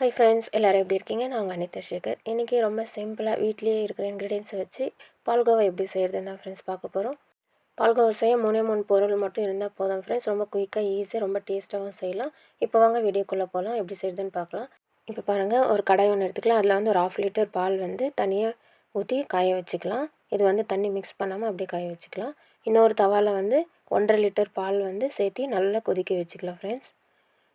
Hi friends எல்லோரும் எப்படி இருக்கீங்க? நாங்கள் அனிதா சேகர். இன்றைக்கி ரொம்ப சிம்பிளாக வீட்லேயே இருக்கிற இன்க்ரீடியன்ஸை வச்சு பால்கோவா எப்படி செய்கிறதுன்னு தான் ஃப்ரெண்ட்ஸ் பார்க்க போகிறோம் பால்கோவா செய்ய மூணே மூணு பொருள் மட்டும் இருந்தால் போதும் ஃப்ரெண்ட்ஸ் ரொம்ப குயிக்காக ஈஸியாக ரொம்ப டேஸ்ட்டாகவும் செய்யலாம். இப்போ வாங்க வீடியோக்குள்ளே போகலாம் எப்படி செய்யுதுன்னு பார்க்கலாம். இப்போ பாருங்கள் ஒரு கடாய் ஒன்று எடுத்துக்கலாம். அதில் வந்து ஒரு ஆஃப் லிட்டர் பால் வந்து தனியாக ஊற்றி காய வச்சுக்கலாம். இது வந்து தண்ணி மிக்ஸ் பண்ணாமல் அப்படியே காய வச்சுக்கலாம். இன்னொரு தவாவில் வந்து ஒன்றரை லிட்டர் பால் வந்து சேர்த்து நல்லா கொதிக்க வச்சுக்கலாம் ஃப்ரெண்ட்ஸ்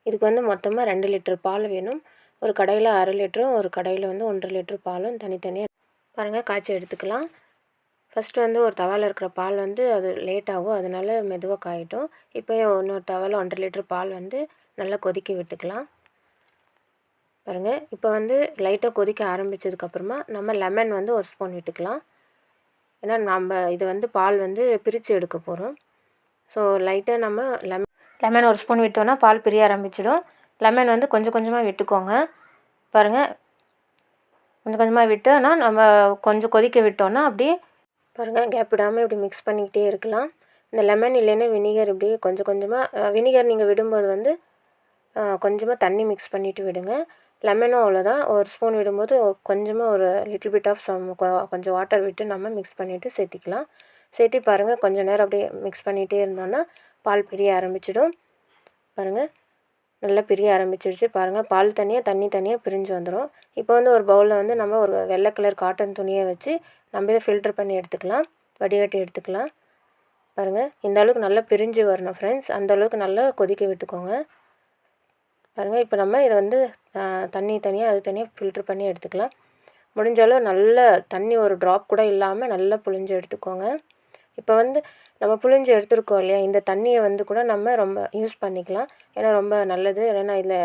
இதுக்கு வந்து மொத்தமாக ரெண்டு லிட்டர் பால் வேணும். ஒரு கடையில் அரை லிட்டரும் ஒரு கடையில் வந்து ஒன்றரை லிட்ரு பாலும் தனித்தனியாக பாருங்கள் காய்ச்சி எடுத்துக்கலாம். ஃபஸ்ட்டு வந்து ஒரு தவாவில் இருக்கிற பால் வந்து அது லேட் ஆகும் அதனால் மெதுவாக காயிட்டும். இப்போ இன்னொரு தவாவில் ஒன்றரை லிட்ரு பால் வந்து நல்லா கொதிக்க விட்டுக்கலாம். பாருங்கள் இப்போ வந்து லைட்டாக கொதிக்க ஆரம்பித்ததுக்கப்புறமா நம்ம லெமன் வந்து ஒரு ஸ்பூன் விட்டுக்கலாம். ஏன்னா நம்ம இது வந்து பால் வந்து பிரித்து எடுக்க போகிறோம் ஸோ லைட்டாக நம்ம லெமன் லெமன் ஒரு ஸ்பூன் விட்டோன்னா பால் பிரிய ஆரம்பிச்சிடும். லெமன் வந்து கொஞ்சம் கொஞ்சமாக விட்டுக்கோங்க. பாருங்கள் கொஞ்சம் கொஞ்சமாக விட்டோன்னா நம்ம கொஞ்சம் கொதிக்க விட்டோன்னா அப்படியே பாருங்கள் கேப் விடாமல் இப்படி மிக்ஸ் பண்ணிக்கிட்டே இருக்கலாம். இந்த லெமன் இல்லைன்னா வினிகர் இப்படி கொஞ்சம் கொஞ்சமாக வினிகர் நீங்கள் விடும்போது வந்து கொஞ்சமாக தண்ணி மிக்ஸ் பண்ணிவிட்டு விடுங்க. லெமனும் அவ்வளோதான் ஒரு ஸ்பூன் விடும்போது கொஞ்சமாக ஒரு லிட்டில் பிட் ஆஃப் சம் கொஞ்சம் வாட்டர் விட்டு நம்ம மிக்ஸ் பண்ணிவிட்டு சேர்த்திக்கலாம். சேர்த்தி பாருங்கள் கொஞ்சம் நேரம் அப்படியே மிக்ஸ் பண்ணிகிட்டே இருந்தோன்னா பால் பிரிய ஆரம்பிச்சிடும். பாருங்கள் நல்லா பிரிய ஆரம்பிச்சிருச்சு. பாருங்கள் பால் தனியாக தண்ணி தனியாக பிரிஞ்சு வந்துடும் இப்போ வந்து ஒரு பவுலில் வந்து நம்ம ஒரு வெள்ளை கலர் காட்டன் துணியை வச்சு நம்ம இதை ஃபில்ட்ரு பண்ணி எடுத்துக்கலாம். வடிகட்டி எடுத்துக்கலாம். பாருங்கள் இந்த அளவுக்கு நல்லா பிரிஞ்சு வரணும் ஃப்ரெண்ட்ஸ் அந்த அளவுக்கு நல்லா கொதிக்க விட்டுக்கோங்க. பாருங்கள் இப்போ நம்ம இதை வந்து தண்ணி தனியாக அது தனியாக ஃபில்ட்ரு பண்ணி எடுத்துக்கலாம். முடிஞ்ச அளவு நல்ல தண்ணி ஒரு ட்ராப் கூட இல்லாமல் நல்லா புழிஞ்சு எடுத்துக்கோங்க. இப்போ வந்து நம்ம புழிஞ்சு எடுத்துருக்கோம் இல்லையா? இந்த தண்ணியை வந்து கூட நம்ம ரொம்ப யூஸ் பண்ணிக்கலாம். ஏன்னா ரொம்ப நல்லது. ஏன்னா இதில்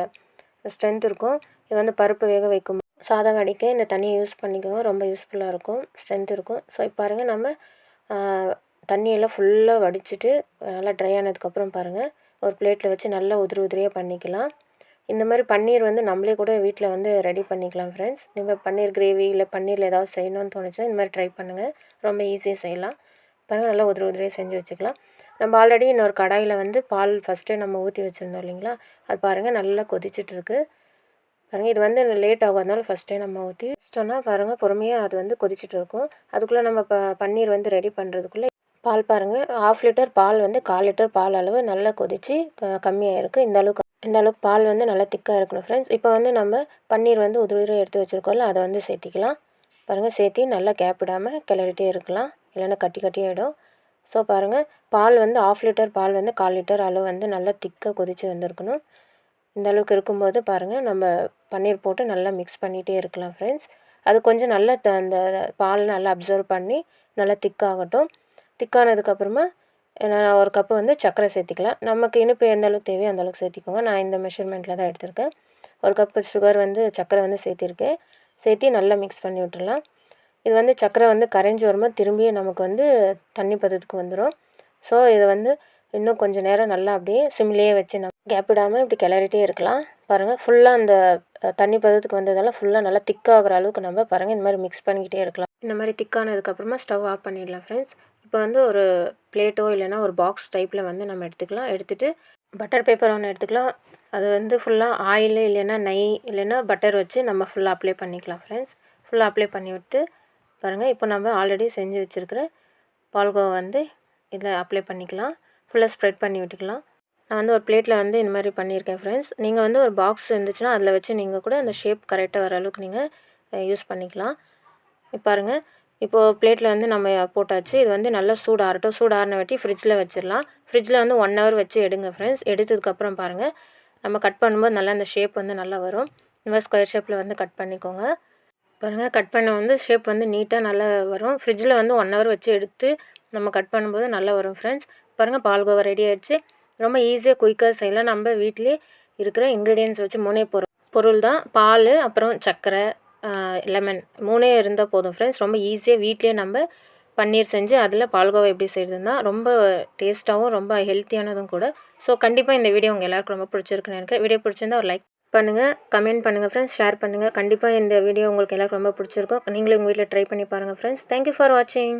ஸ்ட்ரென்த் இருக்கும். இது வந்து பருப்பு வேக வைக்கும் சாதம் கடிக்க இந்த தண்ணியை யூஸ் பண்ணிக்கோங்க ரொம்ப யூஸ்ஃபுல்லாக இருக்கும். ஸ்ட்ரென்த் இருக்கும். ஸோ இப்போ பாருங்கள் நம்ம தண்ணியெல்லாம் ஃபுல்லாக வடிச்சிட்டு நல்லா ட்ரை ஆனதுக்கப்புறம் பாருங்கள் ஒரு பிளேட்டில் வச்சு நல்லா உதிரி உதிரியாக பண்ணிக்கலாம். இந்த மாதிரி பன்னீர் வந்து நம்மளே கூட வீட்டில் வந்து ரெடி பண்ணிக்கலாம் ஃப்ரெண்ட்ஸ் நீங்கள் பன்னீர் கிரேவி இல்லை பன்னீரில் ஏதாவது செய்யணும்னு தோணுச்சுன்னா இந்த மாதிரி ட்ரை பண்ணுங்கள் ரொம்ப ஈஸியாக செய்யலாம். பாருங்கள் நல்லா உதிரி உதிரியாக செஞ்சு வச்சுக்கலாம். நம்ம ஆல்ரெடி இன்னொரு கடாயில் வந்து பால் ஃபஸ்ட்டே நம்ம ஊற்றி வச்சுருந்தோம் இல்லைங்களா? அது பாருங்கள் நல்லா கொதிச்சிட்ருக்கு பாருங்கள் இது வந்து லேட் ஆகாதனால ஃபஸ்ட்டே நம்ம ஊற்றி வச்சிட்டோம்னா பாருங்கள் பொறுமையாக அது வந்து கொதிச்சிட்ருக்கும் அதுக்குள்ளே நம்ம ப பன்னீர் வந்து ரெடி பண்ணுறதுக்குள்ளே பால் பாருங்கள் ஆஃப் லிட்டர் பால் வந்து கால் லிட்டர் பால் அளவு நல்லா கொதித்து க கம்மியாக இருக்குது இந்த அளவுக்கு இந்த அளவுக்கு பால் வந்து நல்லா திக்காக இருக்கணும் ஃப்ரெண்ட்ஸ் இப்போ வந்து நம்ம பன்னீர் வந்து உதிரி உதிரி எடுத்து வச்சுருக்கோம்ல அதை வந்து சேர்த்திக்கலாம். பாருங்கள் சேர்த்தி நல்லா கேப் விடாமல் கிளறிட்டே இருக்கலாம். இல்லைன்னா கட்டி கட்டி ஆகிடும் ஸோ பாருங்கள் பால் வந்து ஆஃப் லிட்டர் பால் வந்து கால் லிட்டர் அளவு வந்து நல்லா திக்காக கொதித்து வந்திருக்கணும். இந்த அளவுக்கு இருக்கும்போது பாருங்கள் நம்ம பன்னீர் போட்டு நல்லா மிக்ஸ் பண்ணிகிட்டே இருக்கலாம் ஃப்ரெண்ட்ஸ் அது கொஞ்சம் நல்லா த அந்த பால் நல்லா அப்சர்வ் பண்ணி நல்லா திக்காகட்டும் திக்கானதுக்கப்புறமா நான் ஒரு கப்பு வந்து சர்க்கரை சேர்த்திக்கலாம். நமக்கு இனிப்பு எந்த அளவுக்கு தேவையோ அந்த அளவுக்கு சேர்த்திக்கோங்க. நான் இந்த மெஷர்மெண்ட்டில் தான் எடுத்திருக்கேன். ஒரு கப்பு சுகர் வந்து சர்க்கரை வந்து சேர்த்திருக்கேன். சேர்த்தி நல்லா மிக்ஸ் பண்ணி விட்டுடலாம். இது வந்து சக்கரை வந்து கரைஞ்சி வரும்போது திரும்பியும் நமக்கு வந்து தண்ணி பதத்துக்கு வந்துடும் ஸோ இதை வந்து இன்னும் கொஞ்சம் நேரம் நல்லா அப்படியே சிம்லேயே வச்சு நம்ம கேப் விடாமல் இப்படி கிளறிட்டே இருக்கலாம். பாருங்கள் ஃபுல்லாக அந்த தண்ணி பதத்துக்கு வந்ததெல்லாம் ஃபுல்லாக நல்லா திக்காகிற அளவுக்கு நம்ம பாருங்கள் இந்த மாதிரி மிக்ஸ் பண்ணிக்கிட்டே இருக்கலாம். இந்த மாதிரி திக்கானதுக்கப்புறமா ஸ்டவ் ஆஃப் பண்ணிடலாம் ஃப்ரெண்ட்ஸ் இப்போ வந்து ஒரு பிளேட்டோ இல்லைனா ஒரு பாக்ஸ் டைப்பில் வந்து நம்ம எடுத்துக்கலாம். எடுத்துகிட்டு பட்டர் பேப்பர் ஒன்று எடுத்துக்கலாம். அது வந்து ஃபுல்லாக ஆயில் இல்லைன்னா நெய் இல்லைன்னா பட்டர் வச்சு நம்ம ஃபுல்லாக அப்ளை பண்ணிக்கலாம் ஃப்ரெண்ட்ஸ் ஃபுல்லாக அப்ளை பண்ணி விட்டு பாருங்கள் இப்போ நம்ம ஆல்ரெடி செஞ்சு வச்சுருக்கிற பால்கோவா வந்து இதில் அப்ளை பண்ணிக்கலாம். ஃபுல்லாக ஸ்ப்ரெட் பண்ணி விட்டுக்கலாம். நான் வந்து ஒரு பிளேட்டில் வந்து இந்த மாதிரி பண்ணியிருக்கேன் ஃப்ரெண்ட்ஸ் நீங்கள் வந்து ஒரு பாக்ஸ் இருந்துச்சுன்னா அதில் வச்சு நீங்கள் கூட அந்த ஷேப் கரெக்டாக வர அளவுக்கு நீங்கள் யூஸ் பண்ணிக்கலாம். பாருங்கள் இப்போது பிளேட்டில் வந்து நம்ம போட்டாச்சு. இது வந்து நல்லா சூடு ஆறட்டும். சூடு ஆறின ஃப்ரிட்ஜில் வச்சிடலாம். ஃப்ரிட்ஜில் வந்து ஒன் ஹவர் வச்சு எடுங்க ஃப்ரெண்ட்ஸ் எடுத்ததுக்கப்புறம் பாருங்கள் நம்ம கட் பண்ணும்போது நல்லா அந்த ஷேப் வந்து நல்லா வரும். இந்த மாதிரி ஸ்கொயர் ஷேப்பில் வந்து கட் பண்ணிக்கோங்க. பாருங்கள் கட் பண்ண வந்து ஷேப் வந்து நீட்டாக நல்லா வரும். ஃப்ரிட்ஜில் வந்து ஒன் ஹவர் வச்சு எடுத்து நம்ம கட் பண்ணும்போது நல்லா வரும் ஃப்ரெண்ட்ஸ் பாருங்கள் பால்கோவா ரெடி ஆகிடுச்சு ரொம்ப ஈஸியாக குயிக்காக செய்யலாம். நம்ம வீட்டிலே இருக்கிற இன்க்ரீடியன்ஸ் வச்சு மூணே பொருள் பொருள் தான். பால் அப்புறம் சர்க்கரை லெமன் மூணே இருந்தால் போதும் ஃப்ரெண்ட்ஸ் ரொம்ப ஈஸியாக வீட்லேயே நம்ம பன்னீர் செஞ்சு அதில் பால்கோவா எப்படி செய்கிறதுனா ரொம்ப டேஸ்ட்டாகவும் ரொம்ப ஹெல்த்தியானதும் கூட. ஸோ கண்டிப்பாக இந்த வீடியோ உங்கள் எல்லாருக்கும் ரொம்ப பிடிச்சிருக்குன்னு நினைக்கிறேன். வீடியோ பிடிச்சிருந்தா ஒரு லைக் பண்ணுங்கள் கமெண்ட் பண்ணுங்கள் ஃப்ரெண்ட்ஸ் ஷேர் பண்ணுங்கள் கண்டிப்பாக இந்த வீடியோ உங்களுக்கு எல்லாருக்கும் ரொம்ப பிடிச்சிருக்கும். நீங்களும் உங்கள் வீட்டில் ட்ரை பண்ணி பாருங்கள் ஃப்ரெண்ட்ஸ் தேங்க்யூ ஃபார் வாட்சிங்